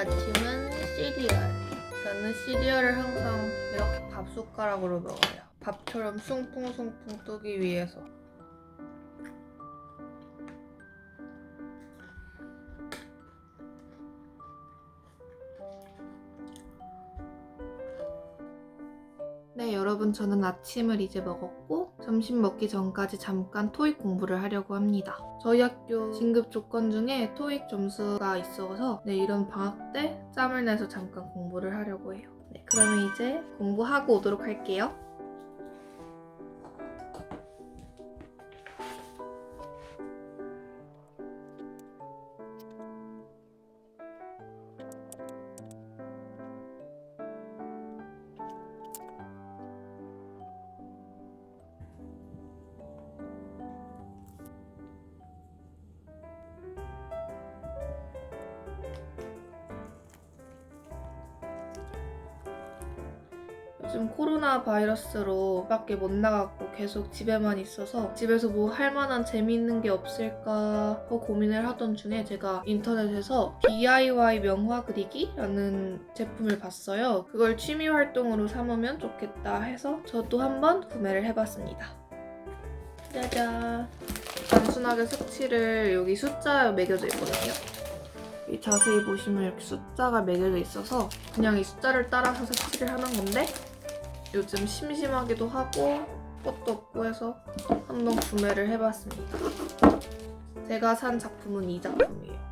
아침은 시리얼. 저는 시리얼을 항상 이렇게 밥 숟가락으로 먹어요. 밥처럼 숭풍숭풍 뜨기 위해서. 네, 여러분 저는 아침을 이제 먹었고 점심 먹기 전까지 잠깐 토익 공부를 하려고 합니다. 저희 학교 진급 조건 중에 토익 점수가 있어서 네, 이런 방학 때 짬을 내서 잠깐 공부를 하려고 해요. 네, 그러면 이제 공부하고 오도록 할게요. 요즘 코로나 바이러스로 밖에 못 나갔고 계속 집에만 있어서 집에서 뭐 할 만한 재미있는 게 없을까 고민을 하던 중에 제가 인터넷에서 DIY 명화 그리기라는 제품을 봤어요. 그걸 취미 활동으로 삼으면 좋겠다 해서 저도 한번 구매를 해봤습니다. 짜잔. 단순하게 색칠을 여기 숫자 매겨져 있거든요. 이 자세히 보시면 이렇게 숫자가 매겨져 있어서 그냥 이 숫자를 따라서 색칠을 하는 건데 요즘 심심하기도 하고 것도 없고 해서 한번 구매를 해봤습니다. 제가 산 작품은 이 작품이에요.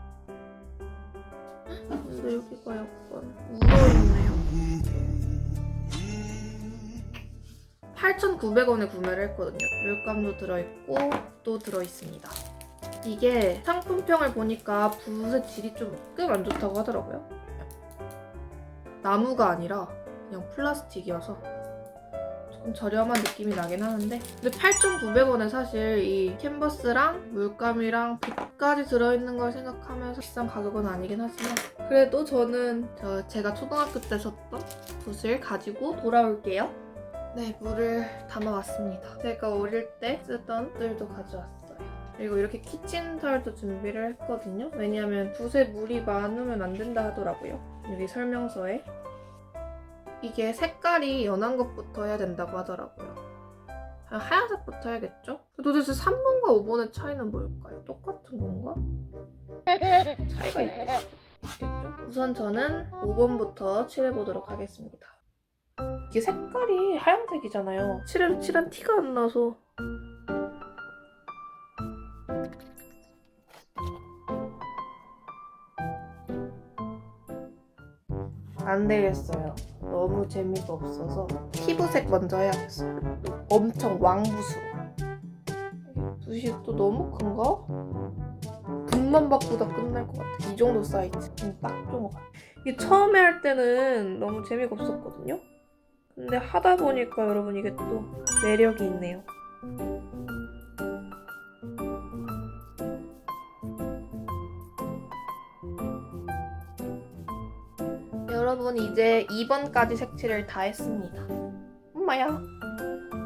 근데 여기가 약간 묻어있네요. 8,900원에 구매를 했거든요. 물감도 들어있고 또 들어있습니다. 이게 상품평을 보니까 붓의 질이 좀 꽤 안 좋다고 하더라고요. 나무가 아니라 그냥 플라스틱이어서 조금 저렴한 느낌이 나긴 하는데 근데 8,900원에 사실 이 캔버스랑 물감이랑 붓까지 들어있는 걸 생각하면서 비싼 가격은 아니긴 하지만 그래도 저는 저 제가 초등학교 때 샀던 붓을 가지고 돌아올게요. 네, 물을 담아왔습니다. 제가 어릴 때 쓰던 붓들도 가져왔어요. 그리고 이렇게 키친타올도 준비를 했거든요. 왜냐하면 붓에 물이 많으면 안 된다 하더라고요. 여기 설명서에. 이게 색깔이 연한 것부터 해야 된다고 하더라고요. 그냥 하얀색부터 해야겠죠? 도대체 3번과 5번의 차이는 뭘까요? 똑같은 건가? 차이가 있겠죠? 우선 저는 5번부터 칠해보도록 하겠습니다. 이게 색깔이 하얀색이잖아요. 칠해도 칠한 티가 안 나서 안 되겠어요. 너무 재미가 없어서 피부색 먼저 해야겠어요. 엄청 왕붓으로. 붓이 또 너무 큰가? 붓만 바꾸다 끝날 것 같아. 이 정도 사이즈. 음, 딱 좋은 것 같아. 이게 처음에 할 때는 너무 재미가 없었거든요. 근데 하다 보니까 여러분 이게 또 매력이 있네요. 여러분 이제 2번까지 색칠을 다 했습니다. 엄마야.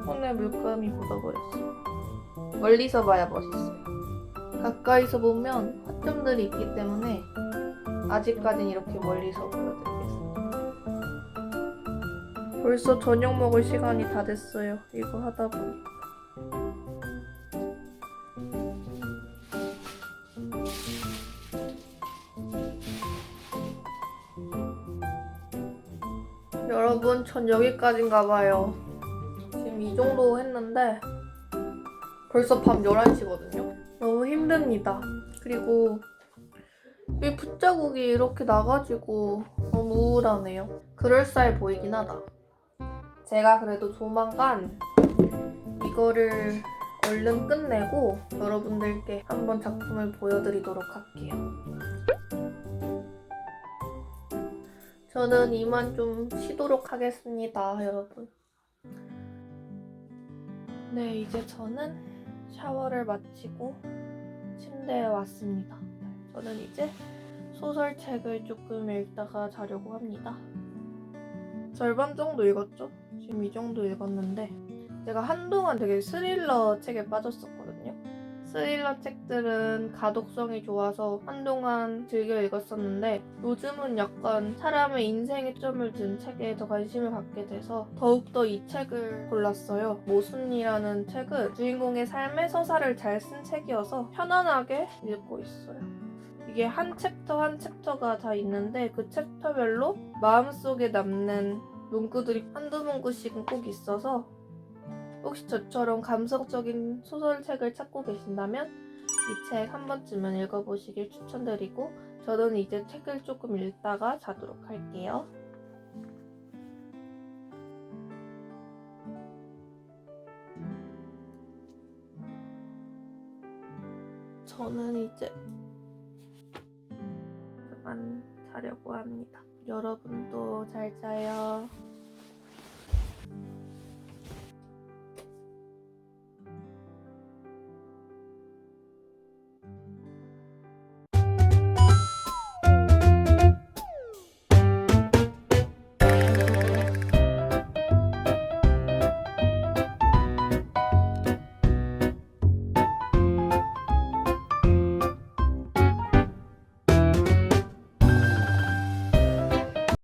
손에 물감이 묻어버렸어. 멀리서 봐야 멋있어요. 가까이서 보면 화점들이 있기 때문에 아직까진 이렇게 멀리서 보여드리겠습니다. 벌써 저녁 먹을 시간이 다 됐어요. 이거 하다 보니 여러분, 전 여기까지인가 봐요. 지금 이 정도 했는데 벌써 밤 11시거든요. 너무 힘듭니다. 그리고 이 붓자국이 이렇게 나가지고 너무 우울하네요. 그럴싸해 보이긴 하다. 제가 그래도 조만간 이거를 얼른 끝내고 여러분들께 한번 작품을 보여드리도록 할게요. 저는 이만 좀 쉬도록 하겠습니다, 여러분. 네, 이제 저는 샤워를 마치고 침대에 왔습니다. 저는 이제 소설책을 조금 읽다가 자려고 합니다. 절반 정도 읽었죠? 지금 이 정도 읽었는데 제가 한동안 되게 스릴러 책에 빠졌었거든요. 스릴러 책들은 가독성이 좋아서 한동안 즐겨 읽었었는데 요즘은 약간 사람의 인생에 점을 든 책에 더 관심을 갖게 돼서 더욱더 이 책을 골랐어요. 모순이라는 책은 주인공의 삶의 서사를 잘 쓴 책이어서 편안하게 읽고 있어요. 이게 한 챕터 한 챕터가 다 있는데 그 챕터별로 마음속에 남는 문구들이 한두 문구씩은 꼭 있어서 혹시 저처럼 감성적인 소설책을 찾고 계신다면 이 책 한 번쯤은 읽어보시길 추천드리고 저는 이제 책을 조금 읽다가 자도록 할게요. 저는 이제 그만 자려고 합니다. 여러분도 잘 자요.